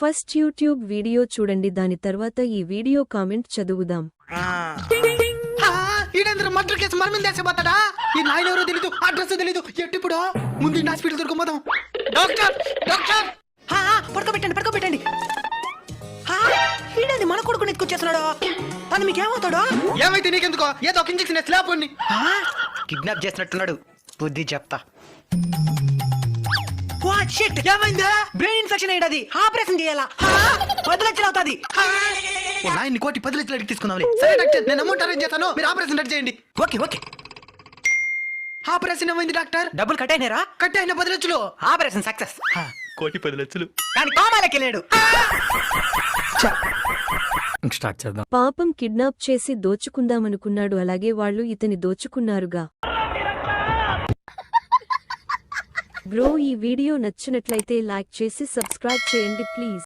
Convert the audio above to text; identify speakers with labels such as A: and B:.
A: First YouTube video చూడండి దాని తర్వాత ఈ వీడియో కామెంట్ చదువుదాం.
B: ఈడేంద్ర మర్డర్ కేసు మన మీద వేసపోతాడా? ఈ నాయన ఎవరో తెలీదు అడ్రస్ తెలీదు. ఎట్టిప్పుడు ముందు ఈ హాస్పిటల్ దొరకపోదాం డాక్టర్ డాక్టర్.
C: పడుకోబెట్టండి పడుకోబెట్టండి. ఈడేది మన కొడుకుని ఎత్తుకొచ్చేస్తున్నాడు? తను మీకేమవుతాడు?
B: ఏమైతే నీకెందుకో? ఏదో ఒక ఇంజక్షన్ స్లాబ్ ఉన్ని
C: కిడ్నాప్ చేసినట్టున్నాడు. బుద్ధి చెప్తా. షిట్
B: ఏమైందా
C: బ్రెయిన్ ఇన్ఫెక్షన్ అయ్యేది ఆపరేషన్ చేయాలా? పది లక్షలు అవుతుంది.
B: నాయన్ని కోటి పది లక్షలు అడిగి తీసుకుందాంలే. సరే డాక్టర్ నేను అమౌంట్ అరేంజ్ చేస్తాను. మీరు ఆపరేషన్ రెడీ చేయండి.
C: Okay okay.
B: ఆపరేషన్ ఏమైంది డాక్టర్?
C: డబ్బులు కట్ అయినారా
B: కట్ అయిన పది లక్షలు.
C: Operation success.
B: కోటి పది లక్షలు.
C: కానీ కోమాలకి వెళ్ళాడు
D: స్టార్ట్ చేద్దాం.
A: పాపం కిడ్నాప్ చేసి దోచుకుందామనుకున్నాడు. అలాగే వాళ్ళు ఇతని దోచుకున్నారుగా. బ్రో ఈ వీడియో నచ్చినట్లయితే లైక్ చేసి సబ్స్క్రైబ్ చేయండి ప్లీజ్.